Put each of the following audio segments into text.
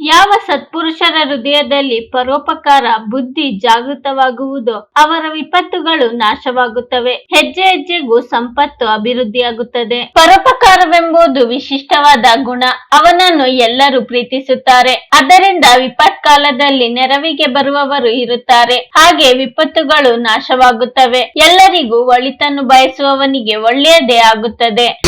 ಯಾವ ಸತ್ಪುರುಷರ ಹೃದಯದಲ್ಲಿ ಪರೋಪಕಾರ, ಬುದ್ಧಿ ಜಾಗೃತವಾಗುವುದೋ ಅವರ ವಿಪತ್ತುಗಳು ನಾಶವಾಗುತ್ತವೆ. ಹೆಜ್ಜೆ ಹೆಜ್ಜೆಗೂ ಸಂಪತ್ತು ಅಭಿವೃದ್ಧಿಯಾಗುತ್ತದೆ. ಪರೋಪಕಾರವೆಂಬುದು ವಿಶಿಷ್ಟವಾದ ಗುಣ. ಅವನನ್ನು ಎಲ್ಲರೂ ಪ್ರೀತಿಸುತ್ತಾರೆ. ಅದರಿಂದ ವಿಪತ್ ಕಾಲದಲ್ಲಿ ನೆರವಿಗೆ ಬರುವವರು ಇರುತ್ತಾರೆ. ಹಾಗೆ ವಿಪತ್ತುಗಳು ನಾಶವಾಗುತ್ತವೆ. ಎಲ್ಲರಿಗೂ ಒಳಿತನ್ನು ಬಯಸುವವನಿಗೆ ಒಳ್ಳೆಯದೇ ಆಗುತ್ತದೆ.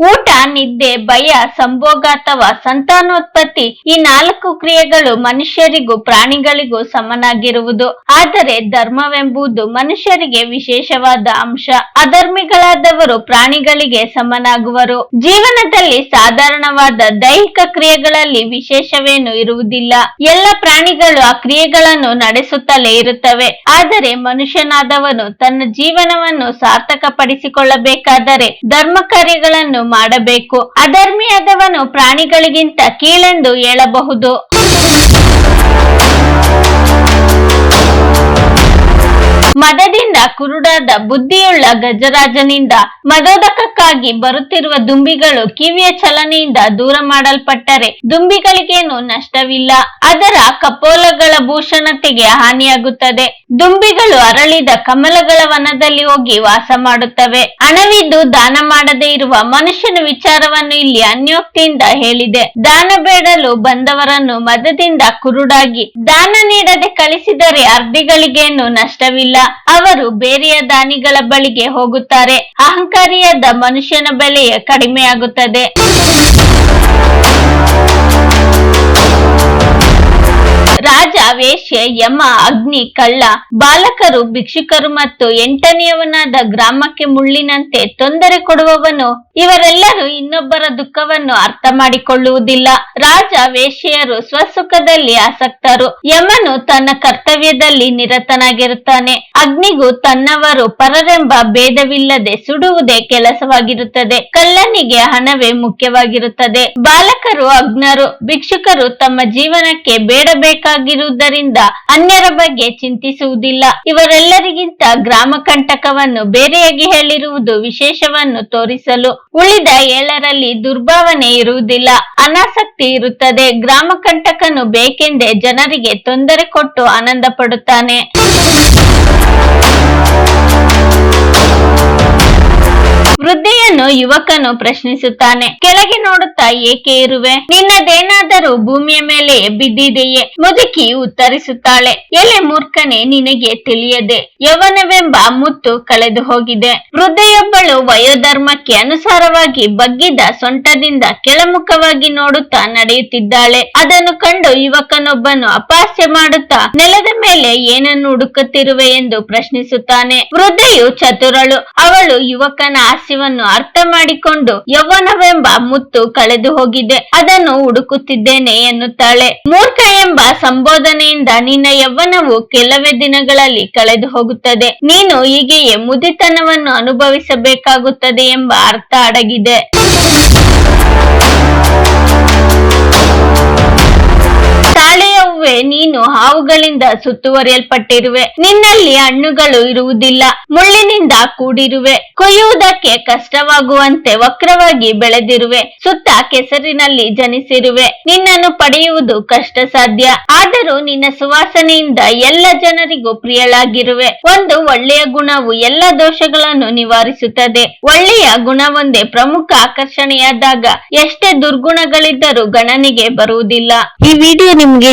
what ನಿದ್ದೆ ಭಯ, ಸಂಭೋಗ ಅಥವಾ ಸಂತಾನೋತ್ಪತ್ತಿ ಈ ನಾಲ್ಕು ಕ್ರಿಯೆಗಳು ಮನುಷ್ಯರಿಗೂ ಪ್ರಾಣಿಗಳಿಗೂ ಸಮನಾಗಿರುವುದು. ಆದರೆ ಧರ್ಮವೆಂಬುದು ಮನುಷ್ಯರಿಗೆ ವಿಶೇಷವಾದ ಅಂಶ. ಅಧರ್ಮಿಗಳಾದವರು ಪ್ರಾಣಿಗಳಿಗೆ ಸಮನಾಗುವರು. ಜೀವನದಲ್ಲಿ ಸಾಧಾರಣವಾದ ದೈಹಿಕ ಕ್ರಿಯೆಗಳಲ್ಲಿ ವಿಶೇಷವೇನು ಇರುವುದಿಲ್ಲ. ಎಲ್ಲ ಪ್ರಾಣಿಗಳು ಆ ಕ್ರಿಯೆಗಳನ್ನು ನಡೆಸುತ್ತಲೇ ಇರುತ್ತವೆ. ಆದರೆ ಮನುಷ್ಯನಾದವನು ತನ್ನ ಜೀವನವನ್ನು ಸಾರ್ಥಕಪಡಿಸಿಕೊಳ್ಳಬೇಕಾದರೆ ಧರ್ಮ ಕಾರ್ಯಗಳನ್ನು ಮಾಡಬೇಕು. ಅಧರ್ಮಿಯಾದವನು ಪ್ರಾಣಿಗಳಿಗಿಂತ ಕೀಳೆಂದು ಹೇಳಬಹುದು. ಮದದಿಂದ ಕುರುಡಾದ ಬುದ್ಧಿಯುಳ್ಳ ಗಜರಾಜನಿಂದ ಮದೋದಕಕ್ಕಾಗಿ ಬರುತ್ತಿರುವ ದುಂಬಿಗಳು ಕಿವಿಯ ಚಲನೆಯಿಂದ ದೂರ ಮಾಡಲ್ಪಟ್ಟರೆ ದುಂಬಿಗಳಿಗೇನು ನಷ್ಟವಿಲ್ಲ. ಅದರ ಕಪೋಲಗಳ ಭೂಷಣತೆಗೆ ಹಾನಿಯಾಗುತ್ತದೆ. ದುಂಬಿಗಳು ಅರಳಿದ ಕಮಲಗಳ ವನದಲ್ಲಿ ಹೋಗಿ ವಾಸ ಮಾಡುತ್ತವೆ. ಹಣವಿದ್ದು ದಾನ ಮಾಡದೇ ಇರುವ ಮನುಷ್ಯನ ವಿಚಾರವನ್ನು ಇಲ್ಲಿ ಅನ್ಯೋಕ್ತಿಯಿಂದ ಹೇಳಿದೆ. ದಾನ ಬೇಡಲು ಬಂದವರನ್ನು ಮದದಿಂದ ಕುರುಡಾಗಿ ದಾನ ನೀಡದೆ ಕಳಿಸಿದರೆ ಅರ್ಧಿಗಳಿಗೇನು ನಷ್ಟವಿಲ್ಲ. ಅವರು ಬೇರೆಯ ದಾನಿಗಳ ಬಳಿಗೆ ಹೋಗುತ್ತಾರೆ. ಅಹಂಕಾರಿಯಾದ ಮನುಷ್ಯನ ಬೆಲೆಯ ಕಡಿಮೆಯಾಗುತ್ತದೆ. ರಾಜ ವೇಶ್ಯ ಯಮ, ಅಗ್ನಿ, ಕಳ್ಳ, ಬಾಲಕರು, ಭಿಕ್ಷುಕರು ಮತ್ತು ಎಂಟನೆಯವನಾದ ಗ್ರಾಮಕ್ಕೆ ಮುಳ್ಳಿನಂತೆ ತೊಂದರೆ ಕೊಡುವವನು. ಇವರೆಲ್ಲರೂ ಇನ್ನೊಬ್ಬರ ದುಃಖವನ್ನು ಅರ್ಥ ಮಾಡಿಕೊಳ್ಳುವುದಿಲ್ಲ. ರಾಜ ವೇಶ್ಯರು ಸ್ವಸುಖದಲ್ಲಿ ಆಸಕ್ತರು. ಯಮನು ತನ್ನ ಕರ್ತವ್ಯದಲ್ಲಿ ನಿರತನಾಗಿರುತ್ತಾನೆ. ಅಗ್ನಿಗೂ ತನ್ನವರು ಪರರೆಂಬ ಭೇದವಿಲ್ಲದೆ ಸುಡುವುದೇ ಕೆಲಸವಾಗಿರುತ್ತದೆ. ಕಳ್ಳನಿಗೆ ಹಣವೇ ಮುಖ್ಯವಾಗಿರುತ್ತದೆ. ಬಾಲಕರು ಅಗ್ನರು ಭಿಕ್ಷುಕರು ತಮ್ಮ ಜೀವನಕ್ಕೆ ಬೇಡಬೇಕಾಗಿರುವುದರಿಂದ ಅನ್ಯರ ಬಗ್ಗೆ ಚಿಂತಿಸುವುದಿಲ್ಲ. ಇವರೆಲ್ಲರಿಗಿಂತ ಗ್ರಾಮ ಕಂಟಕವನ್ನು ಬೇರೆಯಾಗಿ ಹೇಳಿರುವುದು ವಿಶೇಷವನ್ನು ತೋರಿಸಲು ಉಳಿದ ಏಳರಲ್ಲಿ ದುರ್ಭಾವನೆ ಇರುವುದಿಲ್ಲ. ಅನಾಸಕ್ತಿ ಇರುತ್ತದೆ. ಗ್ರಾಮ ಕಂಟಕನು ಬೇಕೆಂದೇ ಜನರಿಗೆ ತೊಂದರೆ ಕೊಟ್ಟು ಆನಂದ ಪಡುತ್ತಾನೆ ವೃದ್ಧೆಯನ್ನು ಯುವಕನು ಪ್ರಶ್ನಿಸುತ್ತಾನೆ. ಕೆಳಗೆ ನೋಡುತ್ತಾ, ಏಕೆ ಇರುವೆ? ನಿನ್ನದೇನಾದರೂ ಭೂಮಿಯ ಮೇಲೆ ಬಿದ್ದಿದೆಯೇ? ಮುದುಕಿ ಉತ್ತರಿಸುತ್ತಾಳೆ. ಎಲೆ ಮೂರ್ಖನೆ, ನಿನಗೆ ತಿಳಿಯದೆ. ಯವನವೆಂಬ ಮುತ್ತು ಕಳೆದು ಹೋಗಿದೆ. ವೃದ್ಧೆಯೊಬ್ಬಳು ವಯೋಧರ್ಮಕ್ಕೆ ಅನುಸಾರವಾಗಿ ಬಗ್ಗಿದ ಸೊಂಟದಿಂದ ಕೆಳಮುಖವಾಗಿ ನೋಡುತ್ತಾ ನಡೆಯುತ್ತಿದ್ದಾಳೆ. ಅದನ್ನು ಕಂಡು ಯುವಕನೊಬ್ಬನು ಅಪಾಸ್ಯ ಮಾಡುತ್ತಾ, ನೆಲದ ಮೇಲೆ ಏನನ್ನು ಹುಡುಕುತ್ತಿರುವೆ? ಎಂದು ಪ್ರಶ್ನಿಸುತ್ತಾನೆ. ವೃದ್ಧೆಯು ಚತುರಳು. ಅವಳು ಯುವಕನ ಹಾಸ್ಯವನ್ನು ಅರ್ಥ ಮಾಡಿಕೊಂಡು ಯೌವನವೆಂಬ ಮುತ್ತು ಕಳೆದು ಹೋಗಿದೆ. ಅದನ್ನು ಹುಡುಕುತ್ತಿದ್ದೇನೆ ಎನ್ನುತ್ತಾಳೆ. ಮೂರ್ಖ ಎಂಬ ಸಂಬೋಧನೆಯಿಂದ ನಿನ್ನ ಯೌವನವು ಕೆಲವೇ ದಿನಗಳಲ್ಲಿ ಕಳೆದು ಹೋಗುತ್ತದೆ. ನೀನು ಹೀಗೆಯೇ ಮುದಿತನವನ್ನು ಅನುಭವಿಸಬೇಕಾಗುತ್ತದೆ ಎಂಬ ಅರ್ಥ ಅಡಗಿದೆ. ಹೂವೆ ನೀನು ಹಾವುಗಳಿಂದ ಸುತ್ತುವರಿಯಲ್ಪಟ್ಟಿರುವೆ. ನಿನ್ನಲ್ಲಿ ಹಣ್ಣುಗಳು ಇರುವುದಿಲ್ಲ, ಮುಳ್ಳಿನಿಂದ ಕೂಡಿರುವೆ. ಕೊಯ್ಯುವುದಕ್ಕೆ ಕಷ್ಟವಾಗುವಂತೆ ವಕ್ರವಾಗಿ ಬೆಳೆದಿರುವೆ, ಸುತ್ತ ಕೆಸರಿನಲ್ಲಿ ಜನಿಸಿರುವೆ. ನಿನ್ನನ್ನು ಪಡೆಯುವುದು ಕಷ್ಟ ಸಾಧ್ಯ ಆದರೂ ನಿನ್ನ ಸುವಾಸನೆಯಿಂದ ಎಲ್ಲ ಜನರಿಗೂ ಪ್ರಿಯಳಾಗಿರುವೆ. ಒಂದು ಒಳ್ಳೆಯ ಗುಣವು ಎಲ್ಲ ದೋಷಗಳನ್ನು ನಿವಾರಿಸುತ್ತದೆ. ಒಳ್ಳೆಯ ಗುಣವೊಂದೇ ಪ್ರಮುಖ ಆಕರ್ಷಣೆಯಾದಾಗ ಎಷ್ಟೇ ದುರ್ಗುಣಗಳಿದ್ದರೂ ಗಣನೆಗೆ ಬರುವುದಿಲ್ಲ. ಈ ವಿಡಿಯೋ ನಿಮ್ಗೆ